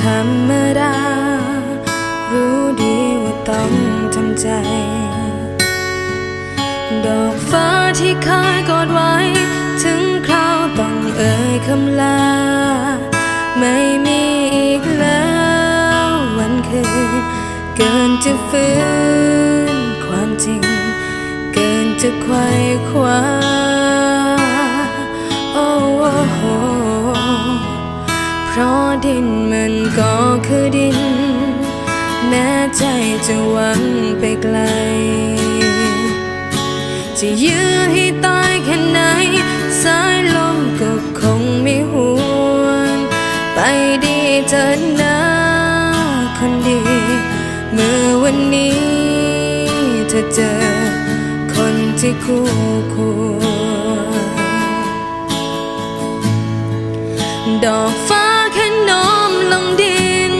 ธรรมดา รู้ดีว่าต้องทำใจ ดอกฟ้าที่เคยกอดไว้ ถึงคราวต้องเอ่ยคำลา ไม่มีอีกแล้ววันคืน เกินจะฟื้นความจริง เกินจะไขว้คว้าโอ้โหเพราะดินมัน ก็คือดิน แม้ใจจะหวังไปไกล จะยื้อให้ตายแค่ไหน สายลมก็คงไม่ห่วงไปดีเธอนะคนดี เมื่อวันนี้เธอเจอคนที่คู่ควรดอกฟ้า ลงดิน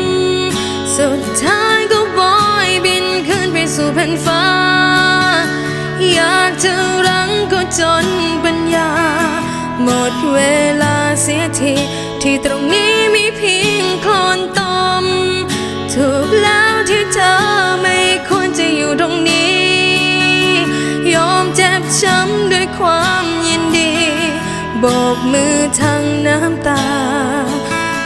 สุดท้ายก็บอยบินขึ้นไปสู่แผ่นฟ้า อยากจะรั้งก็จนปัญญา หมดเวลาเสียที ที่ตรงนี้มีเพียงโคลนตม ถูกแล้วที่เธอไม่ควรจะอยู่ตรงนี้ ยอมเจ็บช้ำด้วยความยินดี โบกมือทางน้ำตา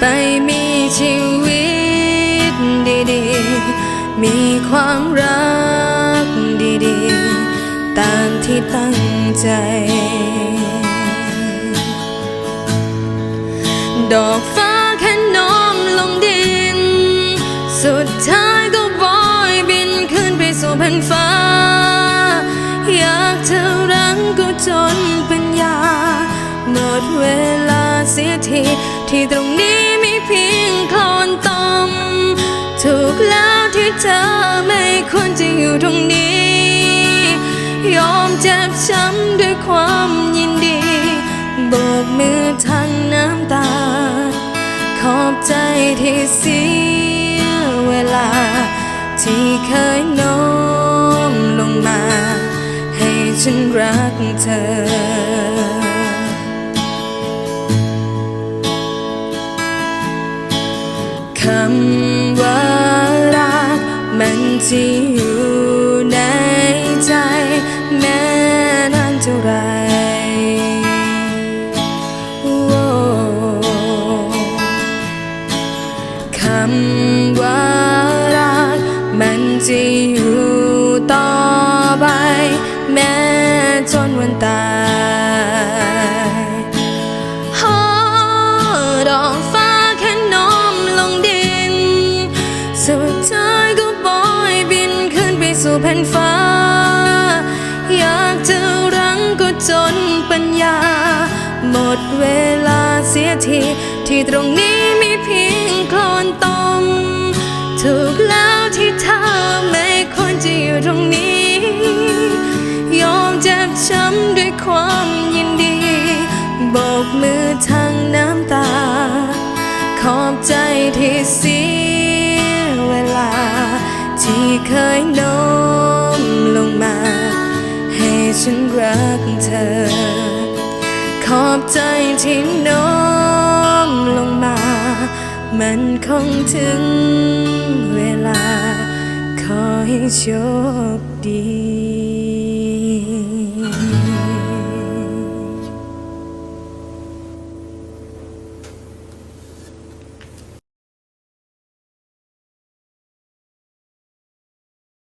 ไปมีชีวิตดีๆ มีความรักดีๆ ตามที่ตั้งใจ ดอกฟ้าแค่น้อมลงดิน สุดท้ายก็บอยบินขึ้นไปสู่แผ่นฟ้า อยากจะรั้งก็จนปัญญาหมดเวลา เสียทีที่ตรงนี้มีเพียงโคลนตมถูกแล้วที่เธอไม่ควรจะอยู่ตรงนี้ ยอมเจ็บช้ำด้วยความยินดีโบกมือทางน้ำตา ขอบใจที่เสียเวลา ที่เคยโน้มลงมา ให้ฉันรักเธอ อยู่ในใจแม้นานเท่าไรคำว่ารักมันจะอยู่ต่อไปแม้จนวันตายฮอดอกฟ้าแค่น้อมลงดินสุดท้าย แผ่นฟ้า อยากจะรั้งก็จนปัญญา หมดเวลาเสียที ที่ตรงนี้มีเพียงโคลนตม ถูกแล้วที่เธอไม่ควรจะอยู่ตรงนี้ ยอมเจ็บช้ำด้วยความยินดีโบกมือทางน้ำตา ขอบใจที่เสียเวลา ที่เคยโน้ ฉันรักเธอ ขอบใจที่โน้มลงมา มันคงถึงเวลา ขอให้โชคดี